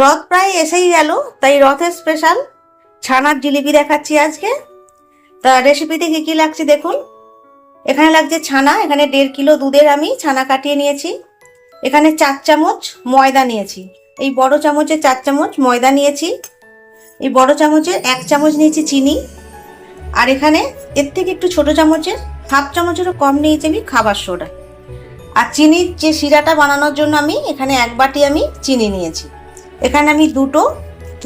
রথ প্রায় এসেই গেল, তাই রথের স্পেশাল ছানার জিলিপি দেখাচ্ছি আজকে। তা রেসিপিতে কী কী লাগছে দেখুন। এখানে লাগছে ছানা, এখানে দেড় কিলো দুধের আমি ছানা কাটিয়ে নিয়েছি। এখানে চার চামচ ময়দা নিয়েছি। এই বড় চামচে চার চামচ ময়দা নিয়েছি। এই বড় চামচের এক চামচ নিয়েছি চিনি। আর এখানে এর থেকে একটু ছোট চামচের, হাফ চামচেরও কম নিয়েছি আমি খাবার সোডা। আর চিনির যে শিরাটা বানানোর জন্য আমি এখানে এক বাটি আমি চিনি নিয়েছি। এখানে আমি দুটো,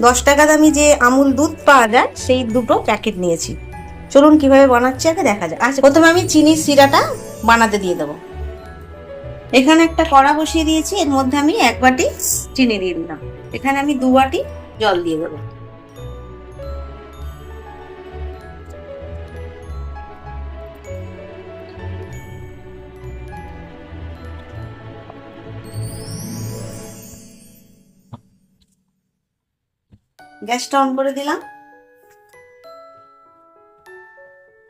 দশ টাকা দামি যে আমুল দুধ পাওয়া যায়, সেই দুটো প্যাকেট নিয়েছি। চলুন কীভাবে বানাচ্ছি আগে দেখা যাক। আচ্ছা প্রথমে আমি চিনির সিরাটা বানাতে দিয়ে দেবো। এখানে একটা কড়া বসিয়ে দিয়েছি, এর মধ্যে আমি এক বাটি চিনি দিয়ে দিলাম। এখানে আমি দু বাটি জল দিয়ে দেবো। গ্যাসটা অন করে দিলাম।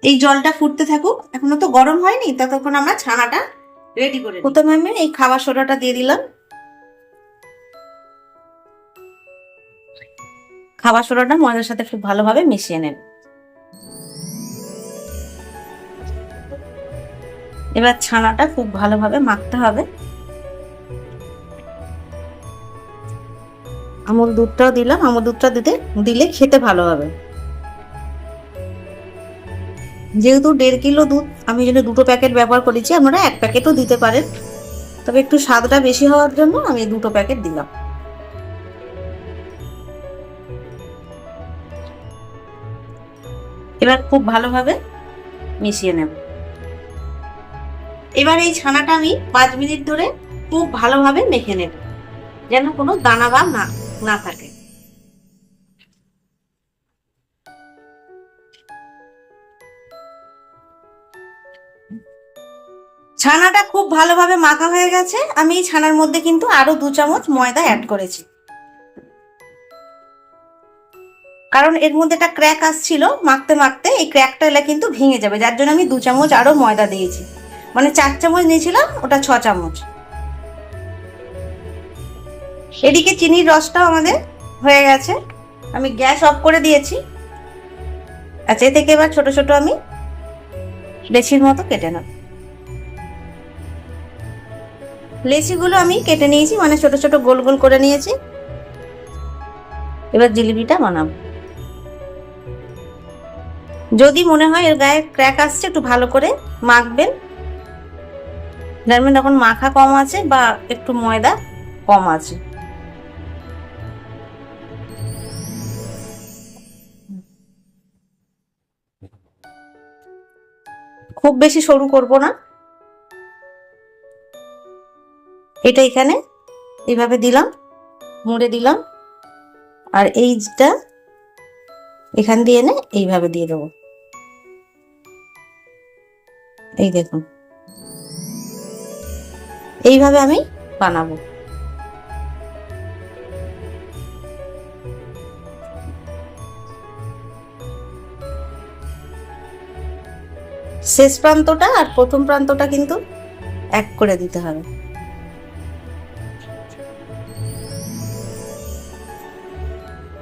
এই জলটা ফুটতে থাকুক, এখনও তো গরম হয়নি, ততক্ষণ আমরা ছানাটা রেডি করে প্রথমে আমি এই খাবার সোডাটা দিয়ে দিলাম। খাবার সোডাটা ময়দার সাথে খুব ভালোভাবে মিশিয়ে নেব। এবার ছানাটা খুব ভালোভাবে মাখতে হবে। আমুল দুধটাও দিলাম, আমুল দুধটা দিতে, দিলে খেতে ভালো হবে। যেহেতু দেড় কিলো দুধ, আমি যদি দুটো প্যাকেট ব্যবহার করেছি, আপনারা এক প্যাকেটও দিতে পারেন। তবে একটু স্বাদটা বেশি হওয়ার জন্য আমি দুটো প্যাকেট দিলাম। এবার খুব ভালোভাবে মিশিয়ে নেব। এবার এই ছানাটা আমি পাঁচ মিনিট ধরে খুব ভালোভাবে মেখে নেব, যেন কোনো দানা বা না না থাকে। ছানাটা খুব ভালোভাবে মাখা হয়ে গেছে। আমি এই ছানার মধ্যে কিন্তু আরও দু চামচ ময়দা অ্যাড করেছি। কারণ এর মধ্যে একটা ক্র্যাক আসছিল, মাখতে মাখতে এই ক্র্যাকটা এলে কিন্তু ভেঙে যাবে। যার জন্য আমি দু চামচ আরও ময়দা দিয়েছি। মানে চার চামচ নিয়েছিলাম, ওটা ছ চামচ। এদিকে চিনির রসটাও আমাদের হয়ে গেছে। আমি গ্যাস অফ করে দিয়েছি। আচ্ছা এ থেকে এবার ছোট ছোট আমি লেচির মতো কেটে নেব। লেচিগুলো আমি কেটে নিয়েছি মানে ছোট ছোট গোল গোল করে নিয়েছি। এবার জিলিপিটা বানাবো। যদি মনে হয় এর গায়ে ক্র্যাক আসছে, একটু ভালো করে মাখবেন। জানবেন তখন মাখা কম আছে বা একটু ময়দা কম আছে। খুব বেশি সরু করব না। এটা এখানে এইভাবে দিলাম, মুড়ে দিলাম। আর এইটা এখান দিয়ে এনে এইভাবে দিয়ে দেবো। এই দেখুন। এইভাবে আমি বানাবো। শেষ প্রান্তটা আর প্রথম প্রান্তটা কিন্তু এক করে দিতে হবে।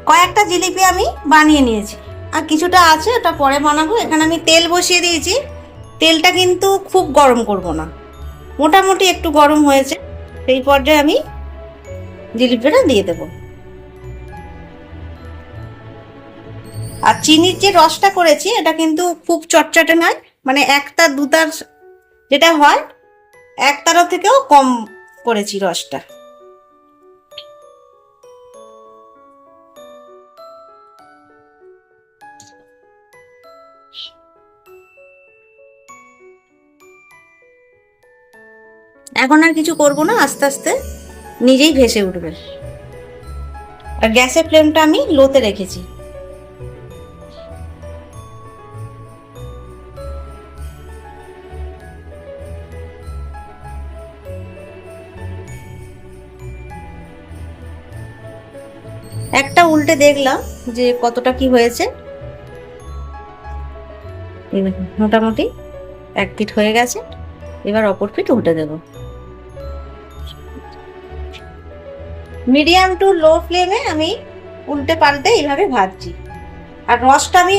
কয়েকটা জিলিপি আমি বানিয়ে নিয়েছি। আর কিছুটা আছে, ওটা পরে বানাবো। এখানে আমি তেল বসিয়ে দিয়েছি। তেলটা কিন্তু খুব গরম করব না। মোটামুটি একটু গরম হয়েছে। সেই পর্যায়ে আমি জিলিপিটা দিয়ে দেব। আর চিনির যে রসটা করেছি, এটা কিন্তু খুব চটচটে নয়। মানে একটা দুতার যেটা হয় একটারও থেকেও কম করেছি রসটা। এখন আর কিছু করব না, আস্তে আস্তে নিজেই ভেসে উঠবে। আর গ্যাসের ফ্লেমটা আমি লোতে রেখেছি। একটা উল্টে দেখলাম যে কতটা কি হয়েছে। মোটামুটি এক পিঠ হয়ে গেছে। এবার অপর পিঠ উল্টে দেব। মিডিয়াম টু লো ফ্লেমে আমি উল্টে পাল্টে এইভাবে ভাজছি। আর রসটা আমি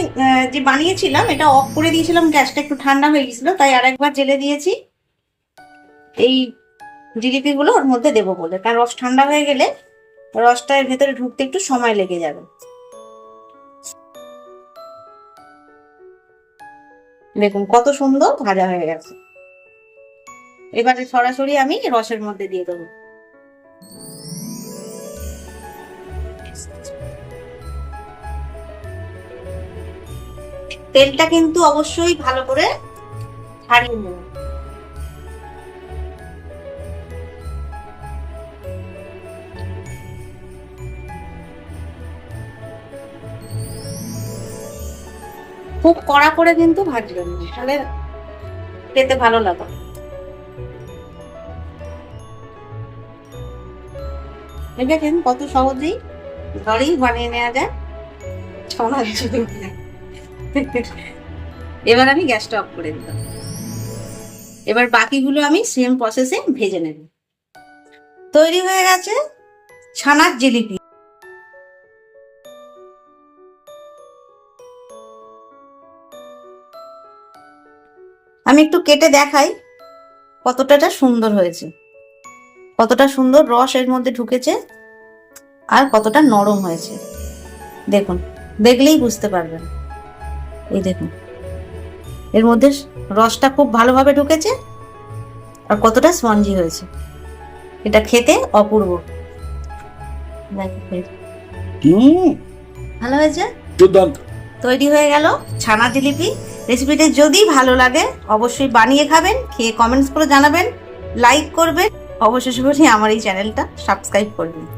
যে বানিয়েছিলাম, এটা অফ করে দিয়েছিলাম, গ্যাসটা একটু ঠান্ডা হয়ে গেছিল, তাই আরেকবার জেলে দিয়েছি। এই জিলিপিগুলো ওর মধ্যে দেবো বলে, কারণ রস ঠান্ডা হয়ে গেলে রসটা এর ভেতরে ঢুকতে একটু সময় লেগে যাবে। দেখুন, কত সুন্দর ভাজা হয়ে গেছে। এবারে সরাসরি আমি রসের মধ্যে দিয়ে দেবো। তেলটা কিন্তু অবশ্যই ভালো করে ছাড়িয়ে নেব খুব কড়া করে কিন্তু ভাজবেন না, তাহলে খেতে ভালো লাগে। দেখেছেন কত সহজেই ঘরেই বানিয়ে নেওয়া যায়? ছড়া এবার আমি গ্যাসটা অফ করে দিলাম। এবার বাকিগুলো আমি সেম প্রসেসে ভেজে নেব। তৈরি হয়ে গেছে ছানার জিলিপি। আমি একটু কেটে দেখাই কতটা এটা সুন্দর হয়েছে। কতটা সুন্দর রস এর মধ্যে ঢুকেছে আর কতটা নরম হয়েছে। দেখুন দেখলেই বুঝতে পারবেন। এই দেখুন এর মধ্যে রসটা খুব ভালোভাবে ঢুকেছে আর কতটা স্পঞ্জি হয়েছে। এটা খেতে অপূর্ব। ভালো হয়েছে? তৈরি হয়ে গেল ছানা জিলিপি। রেসিপিটা যদি ভালো লাগে, অবশ্যই বানিয়ে খাবেন, খেয়ে কমেন্টস করে জানাবেন লাইক করবেন। অবশেষে আমার এই চ্যানেলটা সাবস্ক্রাইব করবেন।